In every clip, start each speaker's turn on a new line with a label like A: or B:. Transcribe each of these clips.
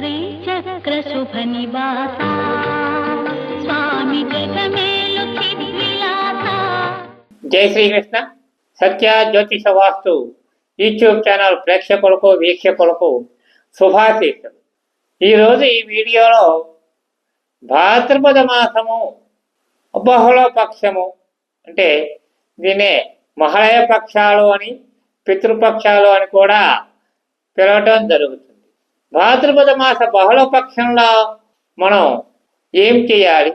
A: శ్రీచక్రశుభనివాస స్వామి జగమేలు
B: జై శ్రీకృష్ణ. సత్య జ్యోతిష వాస్తు YouTube channel ప్రేక్షకులకు వీక్షకులకు శుభాశీస్సులు. ఈరోజు ఈ వీడియోలో భాద్రపద మాసము బహుళ పక్షము అంటే దీన్నే మహళయ పక్షాలు అని పితృపక్షాలు అని కూడా పిలవటం జరుగుతుంది. భాద్రపద మాస బహుళ పక్షంలో మనం ఏం చేయాలి?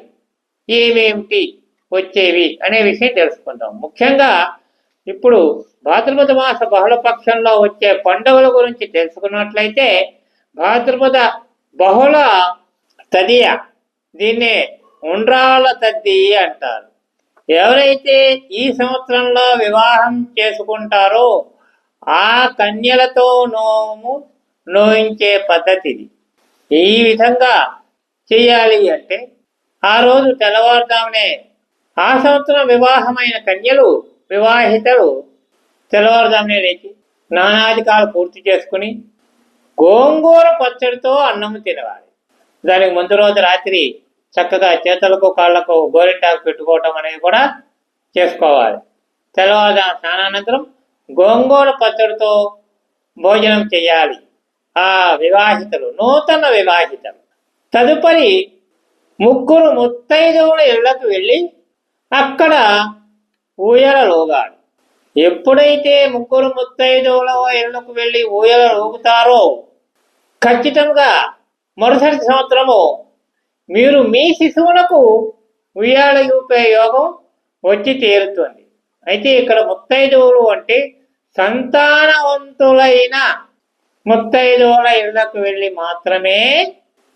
B: ఏమేమిటి వచ్చేవి అనే విషయం తెలుసుకుందాం. ముఖ్యంగా ఇప్పుడు భాద్రపద మాస బహుళ పక్షంలో వచ్చే పండుగల గురించి తెలుసుకున్నట్లయితే భాద్రపద బహుళ తదియ దీన్నే ఉండ్రాల తద్ది అంటారు. ఎవరైతే ఈ సంవత్సరంలో వివాహం చేసుకుంటారో ఆ కన్యలతో నోము నోయించే పద్ధతిది ఈ విధంగా చేయాలి అంటే ఆ రోజు తెల్లవారుదామనే ఆ సంవత్సరం వివాహమైన కన్యలు వివాహితలు తెల్లవారుదామనే లేచి నానాధికాలు పూర్తి చేసుకుని గోంగూర పచ్చడితో అన్నము తినవాలి. దానికి ముందు రోజు రాత్రి చక్కగా చేతులకు కాళ్ళకు గోరింటాకు పెట్టుకోవటం అనేది కూడా చేసుకోవాలి. తెల్లవారుజాము స్నానానంతరం గోంగూర పచ్చడితో భోజనం చేయాలి. ఆ వివాహితలు నూతన వివాహితలు. తదుపరి ముగ్గురు ముత్తైదువుల ఇళ్ళకు వెళ్ళి అక్కడ ఊయల రోగాడు ఎప్పుడైతే ముగ్గురు ముత్తైదువుల ఇళ్ళకు వెళ్ళి ఊయల రోగుతారో ఖచ్చితంగా మరుసటి సంవత్సరము మీరు మీ శిశువులకు ఉయ్యాల యూపే యోగం వచ్చి తీరుతుంది. అయితే ఇక్కడ ముత్తైదువులు అంటే సంతానవంతులైన ముత్తైదువుల ఇళ్ళకు వెళ్ళి మాత్రమే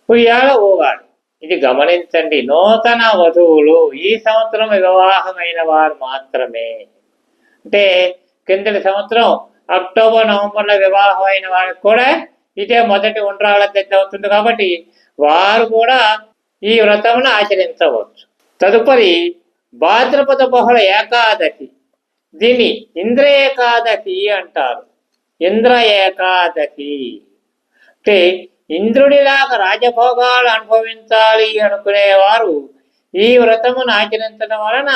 B: ఉయ్యాల ఊగాడు. ఇది గమనించండి నూతన వధువులు ఈ సంవత్సరం వివాహమైన వారు మాత్రమే. అంటే కిందటి సంవత్సరం అక్టోబర్ నవంబర్లో వివాహం అయిన వారికి కూడా ఇదే మొదటి ఉండ్రాళ్ళ దగ్గర అవుతుంది కాబట్టి వారు కూడా ఈ వ్రతమును ఆచరించవచ్చు. తదుపరి భాద్రపద బహుళ ఏకాదశి. దీన్ని ఇంద్ర ఏకాదశి అంటారు. ఇంద్ర ఏకాదశి. అంటే ఇంద్రుడిలాగా రాజభోగాలు అనుభవించాలి అనుకునేవారు ఈ వ్రతమును ఆచరించడం వలన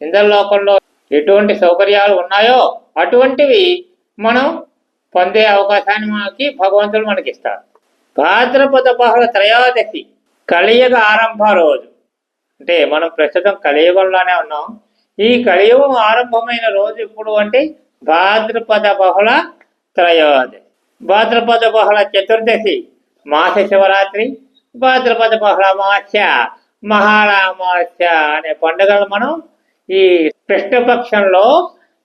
B: ఇంద్రలోకంలో ఎటువంటి సౌకర్యాలు ఉన్నాయో అటువంటివి మనం పొందే అవకాశాన్ని మనకి భగవంతుడు మనకి ఇస్తారు భాద్రపద బహుళ త్రయోదశి కలియుగ ఆరంభ రోజు. అంటే మనం ప్రస్తుతం కలియుగంలోనే ఉన్నాం. ఈ కలియుగం ఆరంభమైన రోజు ఇప్పుడు అంటే భాద్రపద బహుళ త్రయోదశి భాద్రపద బహుళ చతుర్దశి మాస శివరాత్రి భాద్రపద బహుళ అమావాస్య మహారామాస్య అనే పండుగలు మనం ఈ కృష్ణపక్షంలో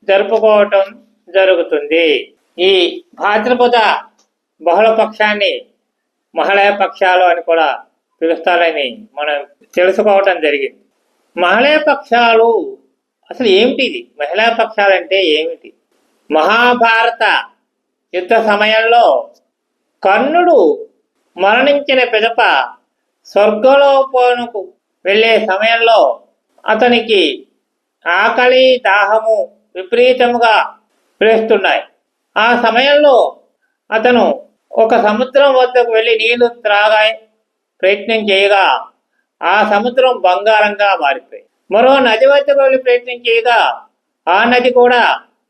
B: జరుపుకోవటం జరుగుతుంది ఈ భాద్రపద బహుళ పక్షాన్ని మహిళా పక్షాలు అని కూడా పిలుస్తారని మనం తెలుసుకోవటం జరిగింది మహిళా పక్షాలు అసలు ఏమిటి ఇది మహిళా పక్షాలంటే ఏమిటి మహాభారత యుద్ధ సమయంలో కర్ణుడు మరణించిన పిదప స్వర్గలోపనకు వెళ్ళే సమయంలో అతనికి ఆకలి దాహము విపరీతముగా పిలుస్తున్నాయి ఆ సమయంలో అతను ఒక సముద్రం వద్దకు వెళ్ళి నీళ్ళు త్రాగా ప్రయత్నం చేయగా ఆ సముద్రం బంగారంగా మారిపోయి మరో నది వద్దకు వెళ్ళి ప్రయత్నం చేయగా ఆ నది కూడా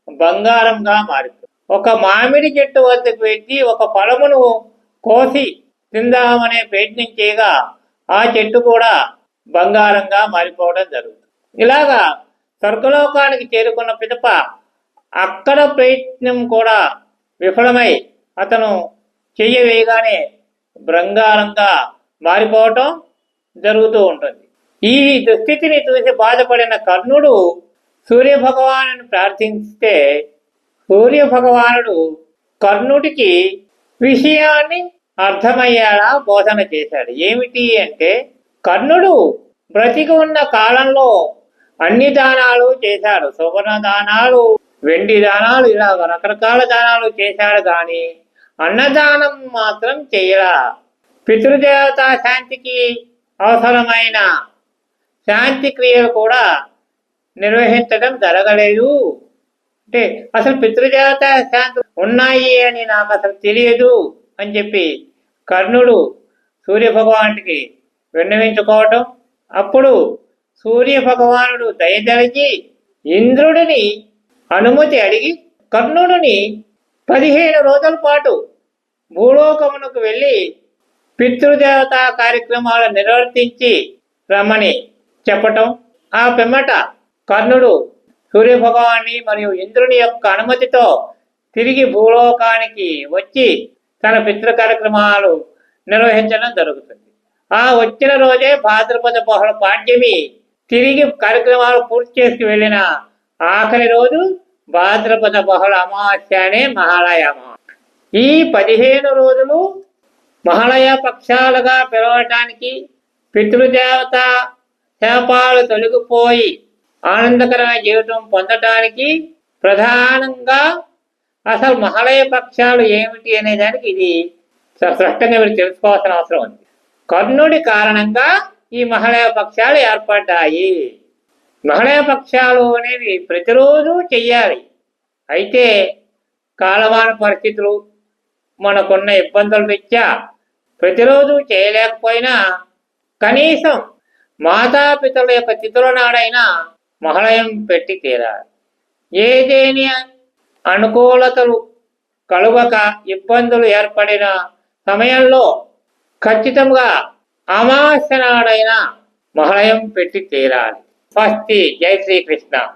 B: బంగారంగా మారింది. ఒక మామిడి చెట్టు వద్దకు వెళ్ళి ఒక పొలమును కోసి తిందామనే ప్రయత్నం చేయగా ఆ చెట్టు కూడా బంగారంగా మారిపోవడం జరుగుతుంది. ఇలాగా స్వర్గలోకానికి చేరుకున్న పిదప అక్కడ ప్రయత్నం కూడా విఫలమై అతను చెయ్యవేయగానే బంగారంగా మారిపోవటం జరుగుతూ ఉంటుంది. ఈ దుస్థితిని చూసి బాధపడిన కర్ణుడు సూర్యభగవాను ప్రార్థిస్తే సూర్య భగవానుడు కర్ణుడికి విషయాన్ని అర్థమయ్యేలా బోధన చేశాడు. ఏమిటి అంటే కర్ణుడు బ్రతికి ఉన్న కాలంలో అన్ని దానాలు చేశాడు. సువర్ణ దానాలు వెండి దానాలు ఇలా రకరకాల దానాలు చేశాడు కానీ అన్నదానం మాత్రం చేయరా పితృదేవత శాంతికి అవసరమైన శాంతి క్రియలు కూడా నిర్వహించడం జరగలేదు. అంటే అసలు పితృదేవత శాంతి ఉన్నాయి అని నాకు అసలు తెలియదు అని చెప్పి కర్ణుడు సూర్య భగవానుడికి విన్నవించుకోవటం. అప్పుడు సూర్య భగవానుడు దయదలిచి ఇంద్రుడిని అనుమతి అడిగి కర్ణుడిని పదిహేను రోజుల పాటు భూలోకమునకు వెళ్ళి పితృదేవత కార్యక్రమాలు నిర్వర్తించి రమ్మని చెప్పటం. ఆ పిమ్మట కర్ణుడు సూర్యభగవాన్ని మరియు ఇంద్రుని యొక్క అనుమతితో తిరిగి భూలోకానికి వచ్చి తన పితృ కార్యక్రమాలు నిర్వహించడం జరుగుతుంది. ఆ వచ్చిన రోజే భాద్రపద బహుళ పాడ్యమి తిరిగి కార్యక్రమాలు పూర్తి చేసి వెళ్ళిన ఆఖరి రోజు భాద్రపద బహుళ అమావాస్య అనే మహాలయ ఈ పదిహేను రోజులు మహాలయ పక్షాలుగా పిలవటానికి పితృదేవత శాపాలు తొలగిపోయి ఆనందకరమైన జీవితం పొందటానికి ప్రధానంగా అసలు మహాలయ పక్షాలు ఏమిటి అనే దానికి ఇది స్పష్టంగా మీరు తెలుసుకోవాల్సిన అవసరం ఉంది. కర్ణుడి కారణంగా ఈ మహాలయ పక్షాలు ఏర్పడ్డాయి. మహాలయ పక్షాలు అనేవి ప్రతిరోజు చెయ్యాలి. అయితే కాలమాన పరిస్థితులు మనకున్న ఇబ్బందుల రీత్యా ప్రతిరోజు చేయలేకపోయినా కనీసం మాతాపితల యొక్క తిథుల నాడైనా మహళయం పెట్టి తీరాలి. ఏదేని అనుకూలతలు కలుగక ఇబ్బందులు ఏర్పడిన సమయంలో ఖచ్చితంగా అమాస్య నాడైన మహళయం పెట్టి తీరాలి. స్వస్తి. జై శ్రీకృష్ణ.